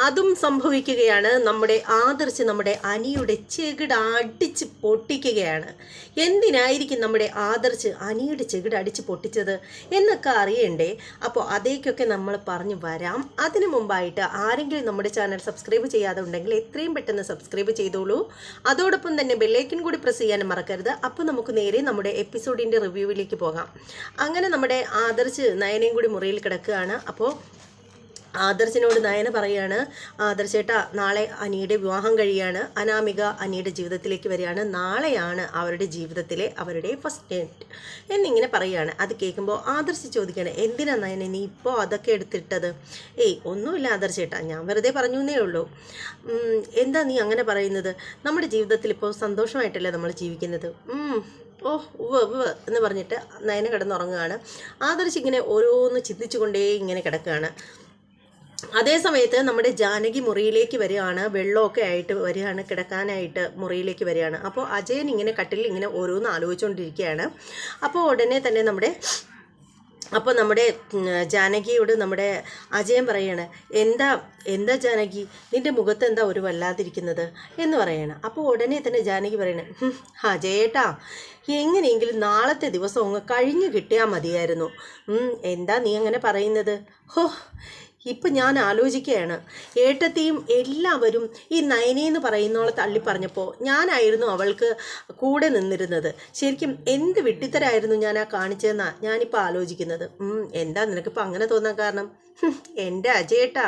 അതും സംഭവിക്കുകയാണ്. നമ്മുടെ ആദർശ് നമ്മുടെ അനിയുടെ ചെകിട് അടിച്ച് പൊട്ടിക്കുകയാണ്. എന്തിനായിരിക്കും നമ്മുടെ ആദർശ് അനിയുടെ ചെകിട് അടിച്ച് പൊട്ടിച്ചത് എന്നൊക്കെ അറിയണ്ടേ? അപ്പോൾ അതേക്കൊക്കെ നമ്മൾ പറഞ്ഞു വരാം. അതിനു മുമ്പായിട്ട് ആരെങ്കിലും നമ്മുടെ ചാനൽ സബ്സ്ക്രൈബ് ചെയ്യാതെ ഉണ്ടെങ്കിൽ എത്രയും പെട്ടെന്ന് സബ്സ്ക്രൈബ് ചെയ്തോളൂ. അതോടൊപ്പം തന്നെ ബെല്ലൈക്കൻ കൂടി പ്രസ് ചെയ്യാനും മറക്കരുത്. അപ്പോൾ നമുക്ക് നേരെ നമ്മുടെ എപ്പിസോഡിന്റെ റിവ്യൂവിലേക്ക് പോകാം. അങ്ങനെ നമ്മുടെ ആദർശ് നയനയും കൂടി മുറിയിൽ കിടക്കുകയാണ്. അപ്പോൾ ആദർശിനോട് നയന പറയാണ് ആദർശേട്ട നാളെ അനിയുടെ വിവാഹം കഴിയാണ്. അനാമിക അനിയുടെ ജീവിതത്തിലേക്ക് വരികയാണ്. നാളെയാണ് അവരുടെ ജീവിതത്തിലെ അവരുടെ ഫസ്റ്റ് ഡേറ്റ് എന്നിങ്ങനെ പറയുകയാണ്. അത് കേൾക്കുമ്പോൾ ആദർശ് ചോദിക്കുകയാണ് എന്തിനാ നയന നീ ഇപ്പോൾ അതൊക്കെ എടുത്തിട്ടത്? ഏയ് ഒന്നുമില്ല ആദർശേട്ട ഞാൻ വെറുതെ പറഞ്ഞു എന്നേ ഉള്ളൂ. എന്താ നീ അങ്ങനെ പറയുന്നത്? നമ്മുടെ ജീവിതത്തിൽ ഇപ്പോൾ സന്തോഷമായിട്ടല്ലേ നമ്മൾ ജീവിക്കുന്നത്? ഓ ഉവ ഉവ എന്ന് പറഞ്ഞിട്ട് നയന കിടന്നുറങ്ങുകയാണ്. ആദർശ് ഇങ്ങനെ ഓരോന്ന് ചിന്തിച്ചുകൊണ്ടേ ഇങ്ങനെ കിടക്കുകയാണ്. അതേ സമയത്ത് നമ്മുടെ ജാനകി മുറിയിലേക്ക് വരികയാണ് വെള്ളമൊക്കെ ആയിട്ട് വരികയാണ് കിടക്കാനായിട്ട് മുറിയിലേക്ക് വരികയാണ്. അപ്പോൾ അജയൻ ഇങ്ങനെ കട്ടിൽ ഇങ്ങനെ ഓരോന്ന് ആലോചിച്ചുകൊണ്ടിരിക്കുകയാണ് അപ്പോൾ ഉടനെ തന്നെ നമ്മുടെ അപ്പോൾ നമ്മുടെ ജാനകിയോട് നമ്മുടെ അജയൻ പറയാണ് എന്താ എന്താ ജാനകി? നിന്റെ മുഖത്ത് എന്താ ഒരു വല്ലാതിരിക്കുന്നത്? എന്ന് പറയണം. അപ്പോൾ ഉടനെ തന്നെ ജാനകി പറയണേ "ഹും, അജയേട്ടാ എങ്ങനെയെങ്കിലും നാളത്തെ ദിവസം അങ്ങ് കഴിഞ്ഞു കിട്ടിയാൽ മതിയായിരുന്നു. എന്താ നീ അങ്ങനെ പറയുന്നത്? ഹോ ഇപ്പം ഞാൻ ആലോചിക്കുകയാണ്. ഏട്ടത്തെയും എല്ലാവരും ഈ നയനെ എന്ന് പറയുന്നോളെ തള്ളി പറഞ്ഞപ്പോൾ ഞാനായിരുന്നു അവൾക്ക് കൂടെ നിന്നിരുന്നത്. ശരിക്കും എന്ത് വിട്ടിത്തരായിരുന്നു ഞാൻ ആ കാണിച്ചതെന്നാണ് ഞാനിപ്പോൾ ആലോചിക്കുന്നത്. എന്താ നിനക്കിപ്പോൾ അങ്ങനെ തോന്നാൻ കാരണം? എന്റെ അജയേട്ടാ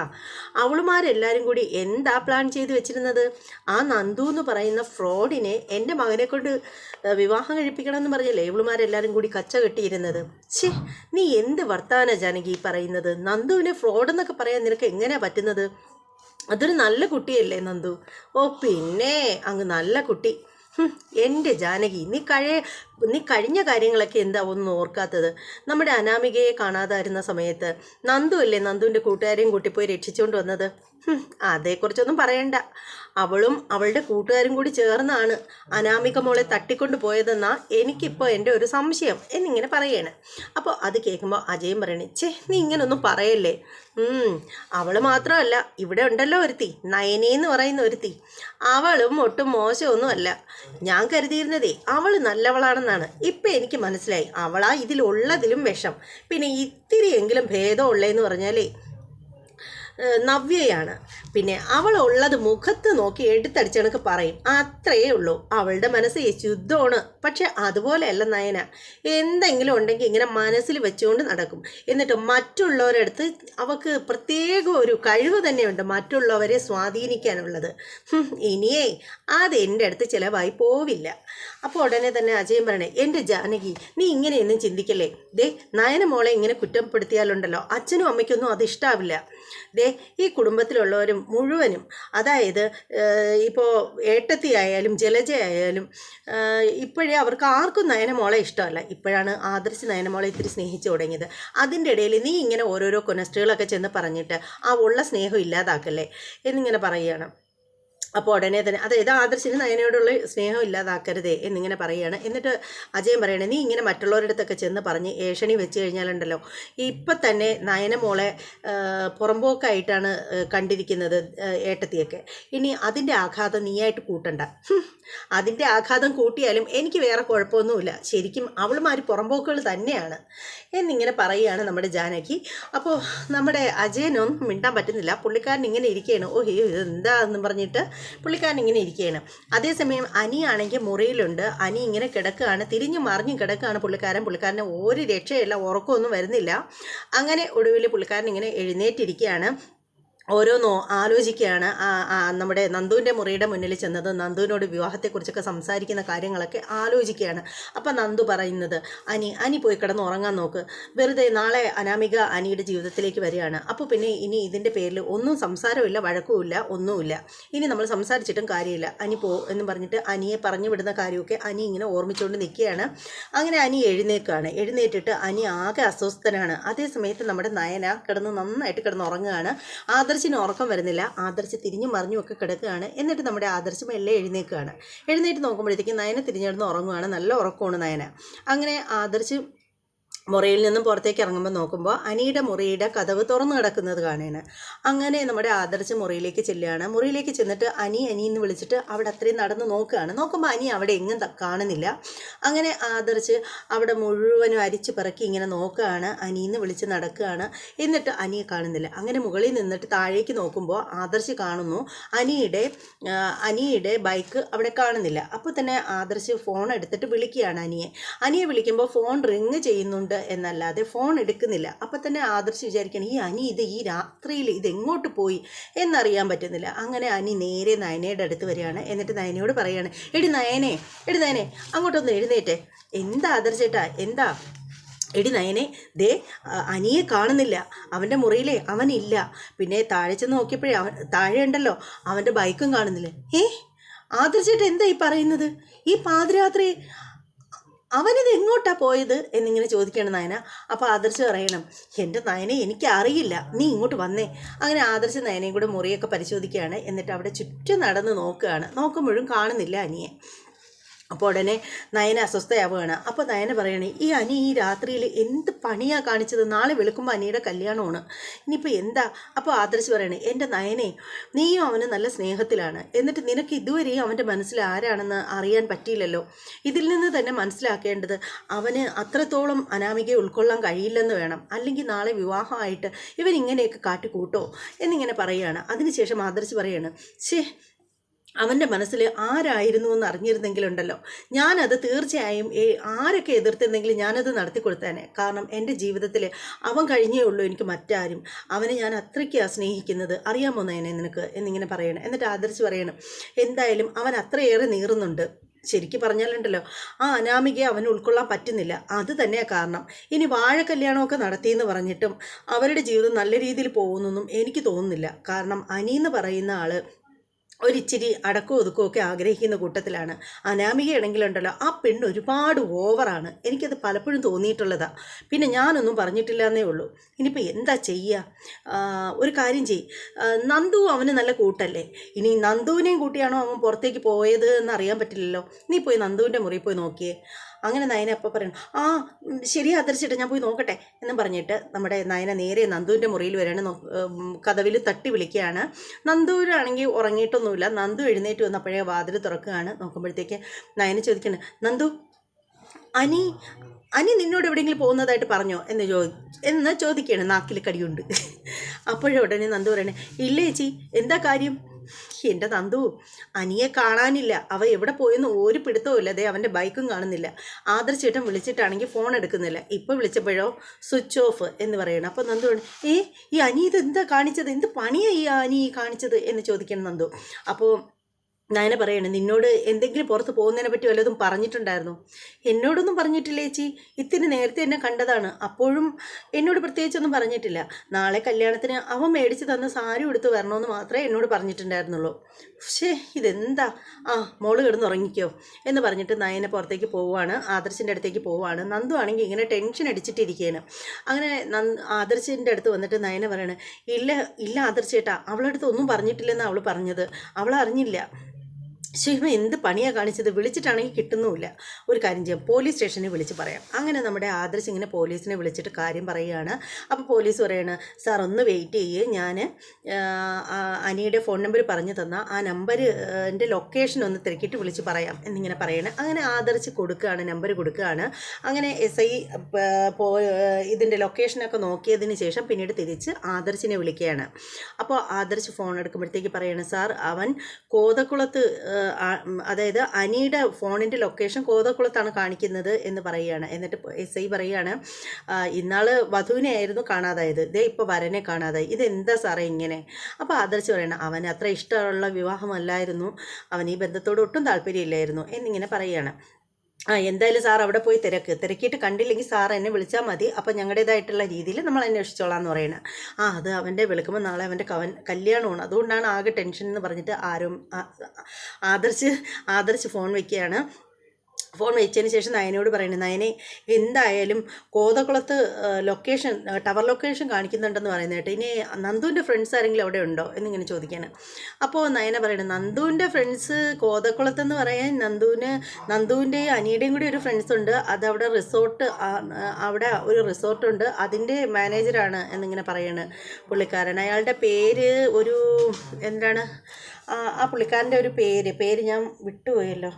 അവളുമാരെല്ലാവരും കൂടി എന്താ പ്ലാൻ ചെയ്ത് വെച്ചിരുന്നത്? ആ നന്ദു എന്ന് പറയുന്ന ഫ്രോഡിനെ എന്റെ മകനെ കൊണ്ട് വിവാഹം കഴിപ്പിക്കണം എന്ന് പറഞ്ഞല്ലേ ഇവളുമാരെല്ലാവരും കൂടി കച്ച കെട്ടിയിരുന്നത്? ഛേ നീ എന്ത് വർത്താന ജാനകി പറയുന്നത്? നന്ദുവിനെ ഫ്രോഡ് എന്നൊക്കെ പറയാൻ നിനക്ക് എങ്ങനെയാ പറ്റുന്നത്? അതൊരു നല്ല കുട്ടിയല്ലേ നന്ദു? ഓ പിന്നെ അങ്ങ് നല്ല കുട്ടി. എന്റെ ജാനകി നീ കഴിയ നീ കഴിഞ്ഞ കാര്യങ്ങളൊക്കെ എന്താ ഒന്നും ഓർക്കാത്തത്? നമ്മുടെ അനാമികയെ കാണാതായിരുന്ന സമയത്ത് നന്ദു അല്ലേ നന്ദുവിന്റെ കൂട്ടുകാരെയും കൂട്ടിപ്പോയി രക്ഷിച്ചുകൊണ്ട് വന്നത്? അതേക്കുറിച്ചൊന്നും പറയണ്ട. അവളും അവളുടെ കൂട്ടുകാരും കൂടി ചേർന്നാണ് അനാമിക മോളെ തട്ടിക്കൊണ്ട് പോയതെന്നാ എനിക്കിപ്പോൾ എന്റെ ഒരു സംശയം എന്നിങ്ങനെ പറയാണ്. അപ്പോൾ അത് കേൾക്കുമ്പോൾ അജയും പറയണേ ചേ നീ ഇങ്ങനൊന്നും പറയല്ലേ? അവൾ മാത്രമല്ല ഇവിടെ ഉണ്ടല്ലോ ഒരുത്തി നയനി എന്ന് പറയുന്ന ഒരുത്തി. അവളും ഒട്ടും മോശമൊന്നുമല്ല. ഞാൻ കരുതിയിരുന്നതേ അവൾ നല്ലവളാണെന്നാണ്. ഇപ്പം എനിക്ക് മനസ്സിലായി അവളാ ഇതിലുള്ളതിലും വിഷം. പിന്നെ ഇത്തിരിയെങ്കിലും ഭേദമുള്ളതെന്ന് പറഞ്ഞാലേ നവ്യയാണ്. പിന്നെ അവൾ ഉള്ളത് മുഖത്ത് നോക്കി എടുത്തടിച്ച് കണക്ക് പറയും അത്രയേ ഉള്ളൂ. അവളുടെ മനസ്സ് ശുദ്ധമാണ്. പക്ഷെ അതുപോലെയല്ല നയന. എന്തെങ്കിലും ഉണ്ടെങ്കിൽ ഇങ്ങനെ മനസ്സിൽ വെച്ചുകൊണ്ട് നടക്കും. എന്നിട്ട് മറ്റുള്ളവരടുത്ത് അവൾക്ക് പ്രത്യേക ഒരു കഴിവ് തന്നെയുണ്ട് മറ്റുള്ളവരെ സ്വാധീനിക്കാനുള്ളത്. ഇനിയേ എന്റെ അടുത്ത് ചിലവായി പോവില്ല. അപ്പോൾ ഉടനെ തന്നെ അജയൻ പറയണേ എന്റെ ജാനകി നീ ഇങ്ങനെയൊന്നും ചിന്തിക്കല്ലേ? ദേ നയന മോളെ ഇങ്ങനെ കുറ്റപ്പെടുത്തിയാലുണ്ടല്ലോ. അച്ഛനും അമ്മയ്ക്കൊന്നും അത് ഇഷ്ടാവില്ല. ദേ ഈ കുടുംബത്തിലുള്ളവരും മുഴുവനും അതായത് ഇപ്പോൾ ഏട്ടത്തി ആയാലും ജലജ ആയാലും ഇപ്പോഴേ അവർക്ക് ആർക്കും നയനമോളെ ഇഷ്ടമല്ല. ഇപ്പോഴാണ് ആദർശ് നയനമോളെ ഇത്തിരി സ്നേഹിച്ചു തുടങ്ങിയത്. അതിന്റെ ഇടയിൽ നീ ഇങ്ങനെ ഓരോരോ കൊനസ്റ്റുകളൊക്കെ ചെന്ന് പറഞ്ഞിട്ട് ആ ഉള്ള സ്നേഹം ഇല്ലാതാക്കല്ലേ? എന്നിങ്ങനെ പറയുകയാണ്. അപ്പോൾ ഉടനെ തന്നെ അതായത് ആദർശിന് നയനയോടുള്ള സ്നേഹം ഇല്ലാതാക്കരുതേ എന്നിങ്ങനെ പറയുകയാണ്. എന്നിട്ട് അജയൻ പറയണേ നീ ഇങ്ങനെ മറ്റുള്ളവരുടെ അടുത്തൊക്കെ ചെന്ന് പറഞ്ഞ് ഏഷണി വെച്ച് കഴിഞ്ഞാലുണ്ടല്ലോ. ഇപ്പം തന്നെ നയന മോളെ പുറമ്പോക്കായിട്ടാണ് കണ്ടിരിക്കുന്നത് ഏട്ടത്തിയൊക്കെ. ഇനി അതിന്റെ ആഘാതം നീയായിട്ട് കൂട്ടണ്ട. അതിന്റെ ആഘാതം കൂട്ടിയാലും എനിക്ക് വേറെ കുഴപ്പമൊന്നുമില്ല. ശരിക്കും അവളുമാർ പുറമ്പോക്കുകൾ തന്നെയാണ്. എന്നിങ്ങനെ പറയുകയാണ് നമ്മുടെ ജാനകി. അപ്പോൾ നമ്മുടെ അജയനൊന്നും മിണ്ടാൻ പറ്റുന്നില്ല. പുള്ളിക്കാരൻ ഇങ്ങനെ ഇരിക്കുകയാണ്. ഓ ഹേ ഇത് പറഞ്ഞിട്ട് പുള്ളിക്കാരൻ ഇങ്ങനെ ഇരിക്കുകയാണ്. അതേസമയം അനിയാണെങ്കിൽ മുറിയിലുണ്ട്. അനി ഇങ്ങനെ കിടക്കുകയാണ്. തിരിഞ്ഞു മറിഞ്ഞു കിടക്കുകയാണ് പുള്ളിക്കാരൻ. പുള്ളിക്കാരന് ഒരു രക്ഷയില്ല ഉറക്കമൊന്നും വരുന്നില്ല. അങ്ങനെ ഒടുവിൽ പുള്ളിക്കാരൻ ഇങ്ങനെ എഴുന്നേറ്റിരിക്കുകയാണ്. ഓരോന്നോ ആലോചിക്കുകയാണ്. നമ്മുടെ നന്ദുവിന്റെ മുറിയുടെ മുന്നിൽ ചെന്നത് നന്ദുവിനോട് വിവാഹത്തെക്കുറിച്ചൊക്കെ സംസാരിക്കുന്ന കാര്യങ്ങളൊക്കെ ആലോചിക്കുകയാണ്. അപ്പം നന്ദു പറയുന്നത് അനി അനി പോയി കിടന്ന് ഉറങ്ങാൻ നോക്ക്. വെറുതെ നാളെ അനാമിക അനിയുടെ ജീവിതത്തിലേക്ക് വരികയാണ്. അപ്പോൾ പിന്നെ ഇനി ഇതിന്റെ പേരിൽ ഒന്നും സംസാരമില്ല വഴക്കുമില്ല ഒന്നുമില്ല. ഇനി നമ്മൾ സംസാരിച്ചിട്ടും കാര്യമില്ല. അനി പോ എന്ന് പറഞ്ഞിട്ട് അനിയെ പറഞ്ഞു വിടുന്ന കാര്യമൊക്കെ അനി ഇങ്ങനെ ഓർമ്മിച്ചുകൊണ്ട് നിൽക്കുകയാണ്. അങ്ങനെ അനി എഴുന്നേൽക്കുകയാണ്. എഴുന്നേറ്റിട്ട് അനി ആകെ അസ്വസ്ഥനാണ്. അതേ സമയത്ത് നമ്മുടെ നയന കിടന്ന് നന്നായിട്ട് കിടന്ന് ഉറങ്ങുകയാണ്. ആദർശിന് ഉറക്കം വരുന്നില്ല. ആദർശ് തിരിഞ്ഞു മറിഞ്ഞുമൊക്കെ കിടക്കുകയാണ്. എന്നിട്ട് നമ്മുടെ ആദർശ് മെല്ലെ എഴുന്നേൽക്കുകയാണ്. എഴുന്നേറ്റ് നോക്കുമ്പോഴത്തേക്കും നയന തിരിഞ്ഞിടന്ന് ഉറങ്ങുകയാണ് നല്ല ഉറക്കമാണ് നയന. അങ്ങനെ ആദർശ് മുറിയിൽ നിന്നും പുറത്തേക്ക് ഇറങ്ങുമ്പോൾ നോക്കുമ്പോൾ അനിയുടെ മുറിയുടെ കഥവ് തുറന്നു കിടക്കുന്നത് കാണുകയാണ്. അങ്ങനെ നമ്മുടെ ആദർശ് മുറിയിലേക്ക് ചെല്ലുകയാണ്. മുറിയിലേക്ക് ചെന്നിട്ട് അനി അനി എന്ന് വിളിച്ചിട്ട് അവിടെ അത്രയും നടന്ന് നോക്കുകയാണ്. നോക്കുമ്പോൾ അനി അവിടെ എങ്ങും കാണുന്നില്ല. അങ്ങനെ ആദർശ് അവിടെ മുഴുവനും അരിച്ചു പിറക്കി ഇങ്ങനെ നോക്കുകയാണ്. അനിന്ന് വിളിച്ച് നടക്കുകയാണ്. എന്നിട്ട് അനിയെ കാണുന്നില്ല. അങ്ങനെ മുകളിൽ നിന്നിട്ട് താഴേക്ക് നോക്കുമ്പോൾ ആദർശ് കാണുന്നു. അനിയുടെ അനിയുടെ ബൈക്ക് അവിടെ കാണുന്നില്ല. അപ്പോൾ തന്നെ ആദർശ് ഫോൺ എടുത്തിട്ട് വിളിക്കുകയാണ് അനിയെ. അനിയെ വിളിക്കുമ്പോൾ ഫോൺ റിങ് ചെയ്യുന്നുണ്ട് എന്നല്ലാതെ ഫോൺ എടുക്കുന്നില്ല. അപ്പം തന്നെ ആദർശ് വിചാരിക്കണം ഈ അനി ഇത് ഈ രാത്രിയിൽ ഇത് എങ്ങോട്ട് പോയി? എന്നറിയാൻ പറ്റുന്നില്ല. അങ്ങനെ അനി നേരെ നയനയുടെ അടുത്ത് വരികയാണ്. എന്നിട്ട് നയനയോട് പറയാണ് എടി നയനെ എടി നയനെ അങ്ങോട്ടൊന്ന് എഴുന്നേറ്റെ. എന്താ ആദർശേട്ടാ എന്താ? എടി നയനെ ദേ അനിയെ കാണുന്നില്ല. അവന്റെ മുറിയിലെ അവനില്ല. പിന്നെ താഴെ ചെന്ന് നോക്കിയപ്പോഴേ അവൻ താഴെ ഉണ്ടല്ലോ അവന്റെ ബൈക്കും കാണുന്നില്ല. ഏ? ആദർശേട്ട എന്താ ഈ പറയുന്നത്? ഈ പാതിരാത്രി അവനിത് എങ്ങോട്ടാ പോയത് എന്നിങ്ങനെ ചോദിക്കണം നയന. അപ്പോൾ ആദർശ് പറയണം എന്റെ നയനെ എനിക്ക് അറിയില്ല നീ ഇങ്ങോട്ട് വന്നേ. അങ്ങനെ ആദർശ് നയനയും കൂടെ മുറിയൊക്കെ പരിശോധിക്കുകയാണ്. എന്നിട്ട് അവിടെ ചുറ്റും നടന്ന് നോക്കുകയാണ്. നോക്കുമ്പോഴും കാണുന്നില്ല അനിയെ അപ്പോൾ ഉടനെ നയന അസ്വസ്ഥയാവുകയാണ്. അപ്പോൾ നയന പറയണേ ഈ അനി ഈ രാത്രിയിൽ എന്ത് പണിയാണ് കാണിച്ചത്? നാളെ വെളുക്കുമ്പോൾ അനിയുടെ കല്യാണമാണ്. ഇനിയിപ്പോൾ എന്താ? അപ്പോൾ ആദർശ് പറയണേ എന്റെ നയനെ നീയും അവന് നല്ല സ്നേഹത്തിലാണ്. എന്നിട്ട് നിനക്ക് ഇതുവരെയും അവന്റെ മനസ്സിൽ ആരാണെന്ന് അറിയാൻ പറ്റിയില്ലല്ലോ. ഇതിൽ നിന്ന് തന്നെ മനസ്സിലാക്കേണ്ടത് അവന് അത്രത്തോളം അനാമികയെ ഉൾക്കൊള്ളാൻ കഴിയില്ലെന്ന് വേണം. അല്ലെങ്കിൽ നാളെ വിവാഹമായിട്ട് ഇവൻ ഇങ്ങനെയൊക്കെ കാട്ടിക്കൂട്ടോ? എന്നിങ്ങനെ പറയുകയാണ് അതിനുശേഷം ആദർശ് പറയാണ് ശേ അവന്റെ മനസ്സിൽ ആരായിരുന്നു എന്ന് അറിഞ്ഞിരുന്നെങ്കിലുണ്ടല്ലോ. ഞാനത് തീർച്ചയായും ആരൊക്കെ എതിർത്തിരുന്നെങ്കിലും ഞാനത് നടത്തി കൊടുത്തേനെ. കാരണം എന്റെ ജീവിതത്തിൽ അവൻ കഴിഞ്ഞേ ഉള്ളൂ എനിക്ക് മറ്റാരും. അവനെ ഞാൻ അത്രയ്ക്കാണ് സ്നേഹിക്കുന്നത്. അറിയാമോ നയനെ നിനക്ക്? എന്നിങ്ങനെ പറയണം. എന്നിട്ട് ആദരിച്ച് പറയണം. എന്തായാലും അവൻ അത്രയേറെ നീറുന്നുണ്ട്. ശരിക്കും പറഞ്ഞാലുണ്ടല്ലോ ആ അനാമികയെ അവന് ഉൾക്കൊള്ളാൻ പറ്റുന്നില്ല. അത് തന്നെയാണ് കാരണം. ഇനി വാഴ കല്യാണമൊക്കെ നടത്തിയെന്ന് പറഞ്ഞിട്ടും അവരുടെ ജീവിതം നല്ല രീതിയിൽ പോകുന്നൊന്നും എനിക്ക് തോന്നുന്നില്ല. കാരണം അനി എന്ന് പറയുന്ന ആൾ ഒരിച്ചിരി അടക്കവും ഒതുക്കവും ഒക്കെ ആഗ്രഹിക്കുന്ന കൂട്ടത്തിലാണ്. അനാമികയാണെങ്കിലുണ്ടല്ലോ ആ പെണ്ണ് ഒരുപാട് ഓവറാണ്. എനിക്കത് പലപ്പോഴും തോന്നിയിട്ടുള്ളതാണ് പിന്നെ ഞാനൊന്നും പറഞ്ഞിട്ടില്ല എന്നേ ഉള്ളൂ. ഇനിയിപ്പോൾ എന്താ ചെയ്യുക ഒരു കാര്യം ചെയ് നന്ദു അവന് നല്ല കൂട്ടല്ലേ? ഇനി നന്ദുവിനെയും കൂട്ടിയാണോ അവൻ പുറത്തേക്ക് പോയത് എന്ന് അറിയാൻ പറ്റില്ലല്ലോ. നീ പോയി നന്ദുവിന്റെ മുറിയിൽ പോയി നോക്കിയേ. അങ്ങനെ നയന അപ്പോൾ പറയണം ആ ശരി ആദർശിട്ട് ഞാൻ പോയി നോക്കട്ടെ എന്നും പറഞ്ഞിട്ട് നമ്മുടെ നയന നേരെ നന്ദുവിന്റെ മുറിയിൽ വരാണ് കഥവിൽ തട്ടി വിളിക്കുകയാണ്. നന്ദുവിനാണെങ്കിൽ ഉറങ്ങിയിട്ടൊന്നുമില്ല നന്ദു എഴുന്നേറ്റ് വന്നപ്പോഴേ വാതിൽ തുറക്കുകയാണ്. നോക്കുമ്പോഴത്തേക്ക് നയന ചോദിക്കണം നന്ദു അനി അനി നിന്നോട് എവിടെയെങ്കിലും പോകുന്നതായിട്ട് പറഞ്ഞോ? എന്ന് ചോ എന്ന് ചോദിക്കുകയാണ് നാക്കിൽ കടിയുണ്ട്. അപ്പോഴുടനെ നന്ദു പറയണേ ഇല്ല ചേച്ചി എന്താ കാര്യം? എന്റെ തന്തു അനിയെ കാണാനില്ല. അവ എവിടെ പോയെന്ന് ഒരു പിടുത്തവും ദേ അവന്റെ ബൈക്കും കാണുന്നില്ല. ആദർശേട്ടൻ വിളിച്ചിട്ടാണെങ്കിൽ ഫോൺ എടുക്കുന്നില്ല. ഇപ്പോൾ വിളിച്ചപ്പോഴോ സ്വിച്ച് ഓഫ് എന്ന് പറയണം. അപ്പോൾ നന്ദു ഏ ഈ അനി ഇത് എന്താ കാണിച്ചത്? എന്ത് പണിയാണ് ഈ അനി കാണിച്ചത്? എന്ന് ചോദിക്കണം നന്ദു. അപ്പോൾ നയന പറയണേ നിന്നോട് എന്തെങ്കിലും പുറത്ത് പോകുന്നതിനെ പറ്റി വല്ലതും പറഞ്ഞിട്ടുണ്ടായിരുന്നോ? എന്നോടൊന്നും പറഞ്ഞിട്ടില്ല ചേച്ചി. ഇത്തിരി നേരത്തെ എന്നെ കണ്ടതാണ്. അപ്പോഴും എന്നോട് പ്രത്യേകിച്ചൊന്നും പറഞ്ഞിട്ടില്ല. നാളെ കല്യാണത്തിന് അവൻ മേടിച്ച് തന്ന സാരി എടുത്ത് വരണമെന്ന് മാത്രമേ എന്നോട് പറഞ്ഞിട്ടുണ്ടായിരുന്നുള്ളൂ. പക്ഷേ ഇതെന്താ? ആ മോൾ കിടന്നുറങ്ങിക്കോ. എന്ന് പറഞ്ഞിട്ട് നയനെ പുറത്തേക്ക് പോവുകയാണ് ആദർശിന്റെ അടുത്തേക്ക് പോവുകയാണ് നന്ദു ആണെങ്കിൽ ഇങ്ങനെ ടെൻഷൻ അടിച്ചിട്ടിരിക്കുകയാണ്. അങ്ങനെ ആദർശിന്റെ അടുത്ത് വന്നിട്ട് നയന പറയണേ ഇല്ല ഇല്ല ആദർശേട്ടാ അവളടുത്ത് ഒന്നും പറഞ്ഞിട്ടില്ലെന്ന് അവൾ പറഞ്ഞത്. അവൾ അറിഞ്ഞില്ല ശിവ എന്ത് പണിയാണ് കാണിച്ചത്? വിളിച്ചിട്ടാണെങ്കിൽ കിട്ടുന്നുമില്ല. ഒരു കാര്യം ചെയ്യാം. പോലീസ് സ്റ്റേഷനിൽ വിളിച്ച് പറയാം. അങ്ങനെ നമ്മുടെ ആദർശ് ഇങ്ങനെ പോലീസിനെ വിളിച്ചിട്ട് കാര്യം പറയുകയാണ്. അപ്പോൾ പോലീസ് പറയാണ് സാർ ഒന്ന് വെയിറ്റ് ചെയ്യ്. ഞാൻ അനിയുടെ ഫോൺ നമ്പർ പറഞ്ഞു തന്ന. ആ നമ്പർ എന്റെ ലൊക്കേഷൻ ഒന്ന് തിരക്കിയിട്ട് വിളിച്ച് പറയാം. എന്നിങ്ങനെ പറയണം. അങ്ങനെ ആദർശ് കൊടുക്കുകയാണ് നമ്പർ കൊടുക്കുകയാണ്. അങ്ങനെ എസ് ഐ ഇതിന്റെ ലൊക്കേഷനൊക്കെ നോക്കിയതിന് ശേഷം പിന്നീട് തിരിച്ച് ആദർശിനെ വിളിക്കുകയാണ്. അപ്പോൾ ആദർശ് ഫോൺ എടുക്കുമ്പോഴത്തേക്ക് പറയണം സാർ അവൻ കോതക്കുളത്ത് അതായത് അനിയുടെ ഫോണിന്റെ ലൊക്കേഷൻ കോതക്കുളത്താണ് കാണിക്കുന്നത് എന്ന് പറയുകയാണ്. എന്നിട്ട് എസ് ഐ പറയുകയാണ് ഇന്നാൾ വധുവിനെ ആയിരുന്നു കാണാതായത്. ഇതേ ഇപ്പോൾ വരനെ കാണാതായി. ഇതെന്താ സാറേ ഇങ്ങനെ? അപ്പോൾ ആദർശ് പറയണം അവന് അത്ര ഇഷ്ടമുള്ള വിവാഹമല്ലായിരുന്നു. അവൻ ഈ ബന്ധത്തോട് ഒട്ടും താല്പര്യമില്ലായിരുന്നു എന്നിങ്ങനെ പറയുകയാണ്. ആ എന്തായാലും സാർ അവിടെ പോയി തിരക്ക്. തിരക്കിയിട്ട് കണ്ടില്ലെങ്കിൽ സാർ എന്നെ വിളിച്ചാൽ മതി. അപ്പം ഞങ്ങളുടേതായിട്ടുള്ള രീതിയിൽ നമ്മൾ അന്വേഷിച്ചോളാം എന്ന് പറയണത് ആ അത് അവന്റെ വിളിക്കുമ്പോൾ നാളെ അവന്റെ കവൻ കല്യാണമാണ്. അതുകൊണ്ടാണ് ആകെ ടെൻഷൻ എന്ന് പറഞ്ഞിട്ട് ആരും ആദർശ് ആദർശ് ഫോൺ വെക്കുകയാണ്. ഫോൺ വെച്ചതിന് ശേഷം നയനയോട് പറയുന്നത് നയനെ എന്തായാലും കോതകുളത്ത് ലൊക്കേഷൻ ടവർ ലൊക്കേഷൻ കാണിക്കുന്നുണ്ടെന്ന് പറയുന്നത് കേട്ടോ ഇനി നന്ദുവിന്റെ ഫ്രണ്ട്സ് ആരെങ്കിലും അവിടെ ഉണ്ടോ? എന്നിങ്ങനെ ചോദിക്കാൻ അപ്പോൾ നയന പറയണത് നന്ദുവിന്റെ ഫ്രണ്ട്സ് കോതക്കുളത്തെന്ന് പറയാൻ നന്ദുവിന് നന്ദുവിന്റെയും അനിയുടെയും കൂടി ഒരു ഫ്രണ്ട്സ് ഉണ്ട്. അത് അവിടെ റിസോർട്ട് അവിടെ ഒരു റിസോർട്ടുണ്ട് അതിന്റെ മാനേജറാണ് എന്നിങ്ങനെ പറയാണ് പുള്ളിക്കാരൻ. അയാളുടെ പേര് ഒരു എന്താണ്? ആ പുള്ളിക്കാരന്റെ ഒരു പേര്. പേര് ഞാൻ വിട്ടുപോയല്ലോ.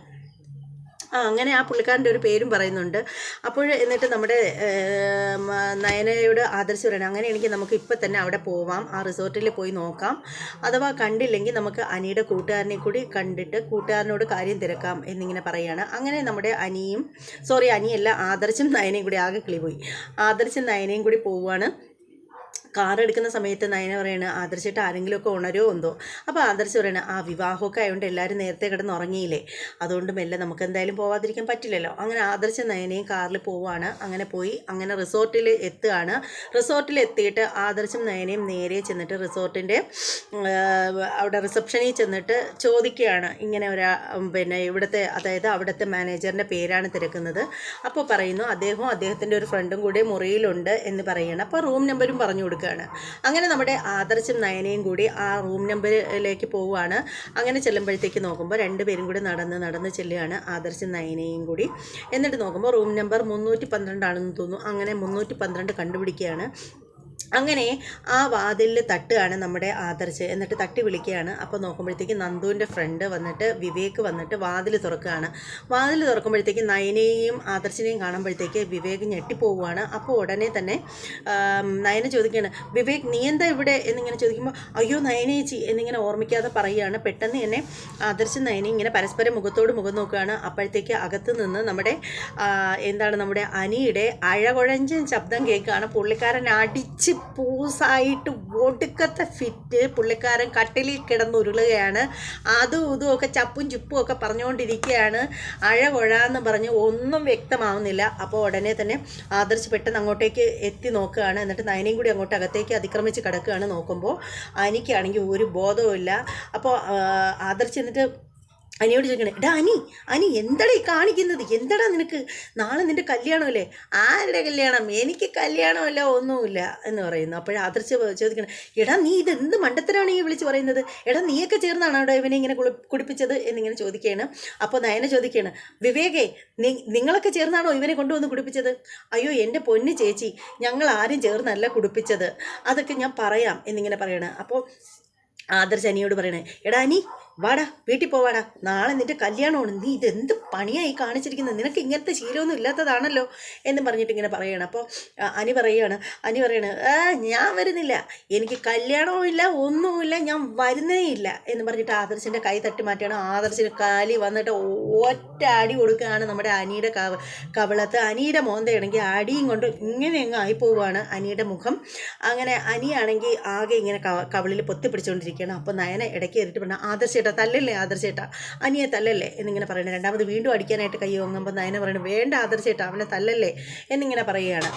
ആ അങ്ങനെ ആ പുള്ളിക്കാരന്റെ ഒരു പേരും പറയുന്നുണ്ട്. അപ്പോൾ എന്നിട്ട് നമ്മുടെ നയനയോട് ആദർശ് പറയണം അങ്ങനെയാണെങ്കിൽ നമുക്ക് ഇപ്പം തന്നെ അവിടെ പോവാം ആ റിസോർട്ടിൽ പോയി നോക്കാം. അഥവാ കണ്ടില്ലെങ്കിൽ നമുക്ക് അനിയുടെ കൂട്ടുകാരനെ കൂടി കണ്ടിട്ട് കൂട്ടുകാരനോട് കാര്യം തിരക്കാം എന്നിങ്ങനെ പറയുകയാണ് അങ്ങനെ നമ്മുടെ അനിയും സോറി അനിയല്ല ആദർശും നയനയും കൂടി ആകെ കിളി പോയി ആദർശും നയനയും കൂടി പോവുകയാണ്. കാർ എടുക്കുന്ന സമയത്ത് നയന പറയണ ആദർശിട്ട് ആരെങ്കിലുമൊക്കെ ഉണരുമോ എന്തോ? അപ്പോൾ ആദർശ് പറയണ ആ വിവാഹമൊക്കെ ആയതുകൊണ്ട് എല്ലാവരും നേരത്തെ കിടന്ന് ഉറങ്ങിയില്ലേ? അതുകൊണ്ട് മെല്ലെ നമുക്ക് എന്തായാലും പോവാതിരിക്കാൻ പറ്റില്ലല്ലോ. അങ്ങനെ ആദർശ നയനയും കാറിൽ പോവാണ്. അങ്ങനെ പോയി അങ്ങനെ റിസോർട്ടിൽ എത്തുകയാണ്. റിസോർട്ടിൽ എത്തിയിട്ട് ആദർശം നയനയും നേരെ ചെന്നിട്ട് റിസോർട്ടിന്റെ അവിടെ റിസപ്ഷനിൽ ചെന്നിട്ട് ചോദിക്കുകയാണ്. ഇങ്ങനെ ഒരാ പിന്നെ ഇവിടുത്തെ അതായത് അവിടുത്തെ മാനേജറിന്റെ പേരാണ് തിരക്കുന്നത്. അപ്പോൾ പറയുന്നു അദ്ദേഹവും അദ്ദേഹത്തിന്റെ ഒരു ഫ്രണ്ടും കൂടെ മുറിയിലുണ്ട് എന്ന് പറയുകയാണ്. അപ്പോൾ റൂം നമ്പരും പറഞ്ഞു കൊടുക്കുകയാണ് അങ്ങനെ നമ്മുടെ ആദർശം നയനയും കൂടി ആ റൂം നമ്പറിലേക്ക് പോവുകയാണ്. അങ്ങനെ ചെല്ലുമ്പോഴത്തേക്ക് നോക്കുമ്പോൾ രണ്ടുപേരും കൂടി നടന്ന് നടന്ന് ചെല്ലുകയാണ് ആദർശം നയനയും കൂടി. എന്നിട്ട് നോക്കുമ്പോൾ റൂം നമ്പർ മുന്നൂറ്റി പന്ത്രണ്ടാണെന്ന് തോന്നുന്നു. അങ്ങനെ മുന്നൂറ്റി പന്ത്രണ്ട് കണ്ടുപിടിക്കുകയാണ്. അങ്ങനെ ആ വാതിലിൽ തട്ടുകയാണ് നമ്മുടെ ആദർശ്. എന്നിട്ട് തട്ടി വിളിക്കുകയാണ്. അപ്പോൾ നോക്കുമ്പോഴത്തേക്ക് നന്ദുവിന്റെ ഫ്രണ്ട് വന്നിട്ട് വിവേക് വന്നിട്ട് വാതിൽ തുറക്കുകയാണ്. വാതിൽ തുറക്കുമ്പോഴത്തേക്ക് നയനയെയും ആദർശിനെയും കാണുമ്പോഴത്തേക്ക് വിവേക് ഞെട്ടിപ്പോവുകയാണ്. അപ്പോൾ ഉടനെ തന്നെ നയന ചോദിക്കുകയാണ് വിവേക് നീ എന്താ ഇവിടെ? എന്നിങ്ങനെ ചോദിക്കുമ്പോൾ അയ്യോ നയനേച്ചി എന്നിങ്ങനെ ഓർമ്മിക്കാതെ പറയുകയാണ്. പെട്ടെന്ന് തന്നെ ആദർശ് നയനെ ഇങ്ങനെ പരസ്പരം മുഖത്തോട് മുഖം നോക്കുകയാണ്. അപ്പോഴത്തേക്ക് അകത്ത് നിന്ന് നമ്മുടെ എന്താണ് നമ്മുടെ അനിയുടെ അഴകുഴഞ്ചൻ ശബ്ദം കേൾക്കുകയാണ്. പുള്ളിക്കാരൻ അടിച്ച് പൂസായിട്ട് ഒടുക്കത്തെ ഫിറ്റ് പുള്ളിക്കാരൻ കട്ടിലിൽ കിടന്നുരുളുകയാണ്. അതും ഇതും ഒക്കെ ചപ്പും ചുപ്പും ഒക്കെ പറഞ്ഞുകൊണ്ടിരിക്കുകയാണ്. അഴകൊഴാന്ന് പറഞ്ഞ് ഒന്നും വ്യക്തമാവുന്നില്ല. അപ്പോൾ ഉടനെ തന്നെ ആദർശ് പെട്ടെന്ന് അങ്ങോട്ടേക്ക് എത്തി നോക്കുകയാണ്. എന്നിട്ട് നയനയും കൂടി അങ്ങോട്ട് അകത്തേക്ക് അതിക്രമിച്ച് കിടക്കുകയാണ് നോക്കുമ്പോൾ. എനിക്കാണെങ്കിൽ ഒരു ബോധവുമില്ല. അപ്പോൾ ആദർശ് എന്നിട്ട് അനിയോട് ചോദിക്കണേ എടാ അനി അനി എന്താടാ ഈ കാണിക്കുന്നത്? എന്തടാ നിനക്ക്? നാളെ നിന്റെ കല്യാണമല്ലേ? ആരുടെ കല്യാണം? എനിക്ക് കല്യാണമല്ല ഒന്നുമില്ല. എന്ന് പറയുന്നു. അപ്പോഴേ അതിർച്ച ചോദിക്കണം എടാ നീ ഇത് എന്ത് മണ്ടത്തരാണ് ഈ വിളിച്ച് പറയുന്നത്? എടാ നീയൊക്കെ ചേർന്നാണ് അവിടെ ഇവനെ ഇങ്ങനെ കുടിപ്പിച്ചത്? എന്നിങ്ങനെ ചോദിക്കുകയാണ്. അപ്പോൾ നയന ചോദിക്കുകയാണ് വിവേകേ നി നിങ്ങളൊക്കെ ചേർന്നാണോ ഇവനെ കൊണ്ടുവന്ന് കുടിപ്പിച്ചത്? അയ്യോ എന്റെ പൊന്ന് ചേച്ചി ഞങ്ങൾ ആരും ചേർന്നല്ല കുടിപ്പിച്ചത്. അതൊക്കെ ഞാൻ പറയാം. എന്നിങ്ങനെ പറയണം. അപ്പോൾ ആദർശ് അനിയോട് പറയണേ എടാ അനി വാടാ വീട്ടിൽ പോവാടാ നാളെ നിന്റെ കല്യാണമാണ്. നീ ഇതെന്ത് പണിയായി കാണിച്ചിരിക്കുന്നത്? നിനക്ക് ഇങ്ങനത്തെ ശീലമൊന്നും ഇല്ലാത്തതാണല്ലോ. എന്ന് പറഞ്ഞിട്ട് ഇങ്ങനെ പറയണം. അപ്പോൾ അനി പറയുകയാണ് അനി പറയണ ഞാൻ വരുന്നില്ല. എനിക്ക് കല്യാണവും ഇല്ല ഒന്നുമില്ല ഞാൻ വരുന്നേ ഇല്ല. എന്ന് പറഞ്ഞിട്ട് ആദർശിന്റെ കൈ തട്ടി മാറ്റിയാണ് ആദർശിന് കാലി വന്നിട്ട് ഒറ്റ അടി കൊടുക്കുകയാണ് നമ്മുടെ അനിയുടെ കവ കവളത്ത്. അനിയുടെ മോന്തയാണെങ്കിൽ അടിയും കൊണ്ട് ഇങ്ങനെ അങ്ങ് ആയിപ്പോവുകയാണ് അനിയുടെ മുഖം. അങ്ങനെ അനിയാണെങ്കിൽ ആകെ ഇങ്ങനെ കവ കവളിൽ പൊത്തി പിടിച്ചുകൊണ്ടിരിക്കുകയാണ് അപ്പോൾ നയന ഇടയ്ക്ക് കയറിയിട്ട് പറഞ്ഞു ആദർശേട്ടാ തല്ലല്ലേ ആദർശേട്ടാ? അനിയെ തല്ലല്ലേ? എന്നിങ്ങനെ പറയുന്നത്. രണ്ടാമത് വീണ്ടും അടിക്കാനായിട്ട് കൈ വാങ്ങുമ്പോൾ നയന പറയുന്നത് വേണ്ട ആദർശേട്ടാ അവനെ തല്ലല്ലേ? എന്നിങ്ങനെ പറയുകയാണ്.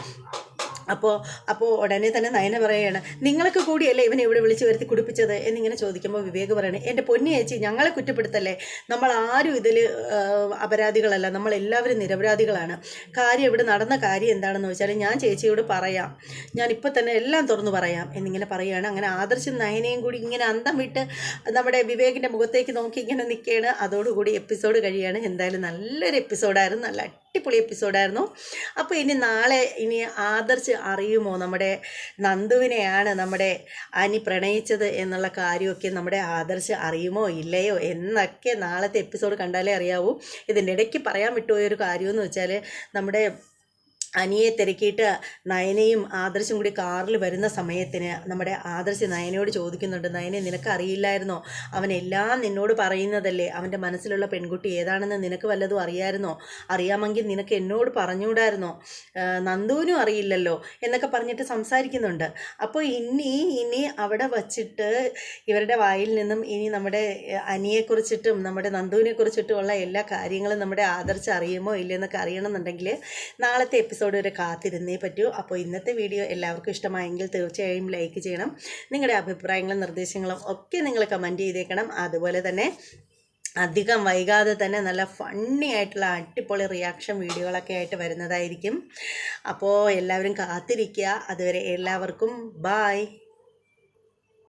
അപ്പോൾ അപ്പോൾ ഉടനെ തന്നെ നയന പറയുകയാണ് നിങ്ങൾക്ക് കൂടിയല്ലേ ഇവനെ ഇവിടെ വിളിച്ച് വരുത്തി കുടിപ്പിച്ചത്? എന്നിങ്ങനെ ചോദിക്കുമ്പോൾ വിവേക് പറയണേ എന്റെ പൊന്നി ചേച്ചി ഞങ്ങളെ കുറ്റപ്പെടുത്തല്ലേ? നമ്മൾ ആരും ഇതിൽ അപരാധികളല്ല. നമ്മൾ എല്ലാവരും നിരപരാധികളാണ്. കാര്യം ഇവിടെ നടന്ന കാര്യം എന്താണെന്ന് വെച്ചാൽ ഞാൻ ചേച്ചിയോട് പറയാം. ഞാൻ തന്നെ എല്ലാം തുറന്നു പറയാം. എന്നിങ്ങനെ പറയുകയാണ്. അങ്ങനെ ആദർശം നയനയും കൂടി ഇങ്ങനെ അന്തം വിട്ട് നമ്മുടെ വിവേകിന്റെ മുഖത്തേക്ക് നോക്കി ഇങ്ങനെ നിൽക്കുകയാണ്. അതോടുകൂടി എപ്പിസോഡ് കഴിയാണ് എന്തായാലും നല്ലൊരു എപ്പിസോഡായിരുന്നു നല്ല അടിപൊളി എപ്പിസോഡായിരുന്നു. അപ്പോൾ ഇനി നാളെ ഇനി ആദർശ് അറിയുമോ നമ്മുടെ നന്ദുവിനെയാണ് നമ്മുടെ അനി പ്രണയിച്ചത് എന്നുള്ള കാര്യമൊക്കെ നമ്മുടെ ആദർശ് അറിയുമോ ഇല്ലയോ എന്നൊക്കെ നാളത്തെ എപ്പിസോഡ് കണ്ടാലേ അറിയാവൂ. ഇതിന്റെ ഇടയ്ക്ക് പറയാൻ വിട്ടുപോയൊരു കാര്യമെന്ന് വെച്ചാൽ നമ്മുടെ അനിയെ തിരക്കിയിട്ട് നയനയും ആദർശും കൂടി കാറിൽ വരുന്ന സമയത്തിന് നമ്മുടെ ആദർശ് നയനയോട് ചോദിക്കുന്നുണ്ട് നയനെ നിനക്ക് അറിയില്ലായിരുന്നോ? അവൻ എല്ലാം നിന്നോട് പറയുന്നതല്ലേ? അവന്റെ മനസ്സിലുള്ള പെൺകുട്ടി ഏതാണെന്ന് നിനക്ക് വല്ലതും അറിയായിരുന്നോ? അറിയാമെങ്കിൽ നിനക്ക് എന്നോട് പറഞ്ഞുകൂടായിരുന്നോ? നന്ദുവിനും അറിയില്ലല്ലോ എന്നൊക്കെ പറഞ്ഞിട്ട് സംസാരിക്കുന്നുണ്ട്. അപ്പോൾ ഇനി ഇനി അവിടെ വച്ചിട്ട് ഇവരുടെ വായിൽ നിന്നും ഇനി നമ്മുടെ അനിയെക്കുറിച്ചിട്ടും നമ്മുടെ നന്ദുവിനെ കുറിച്ചിട്ടുമുള്ള എല്ലാ കാര്യങ്ങളും നമ്മുടെ ആദർശ് അറിയുമോ ഇല്ലയെന്നൊക്കെ അറിയണമെന്നുണ്ടെങ്കിൽ നാളത്തെ എപ്പിസോഡ് എപ്പിസോഡ് വരെ കാത്തിരുന്നേ പറ്റൂ. അപ്പോൾ ഇന്നത്തെ വീഡിയോ എല്ലാവർക്കും ഇഷ്ടമായെങ്കിൽ തീർച്ചയായും ലൈക്ക് ചെയ്യണം. നിങ്ങളുടെ അഭിപ്രായങ്ങളും നിർദ്ദേശങ്ങളും ഒക്കെ നിങ്ങൾ കമന്റ് ചെയ്തേക്കണം. അതുപോലെ തന്നെ അധികം വൈകാതെ തന്നെ നല്ല ഫണ്ണി ആയിട്ടുള്ള അടിപൊളി റിയാക്ഷൻ വീഡിയോകളൊക്കെ ആയിട്ട് വരുന്നതായിരിക്കും. അപ്പോൾ എല്ലാവരും കാത്തിരിക്കുക. അതുവരെ എല്ലാവർക്കും ബായ്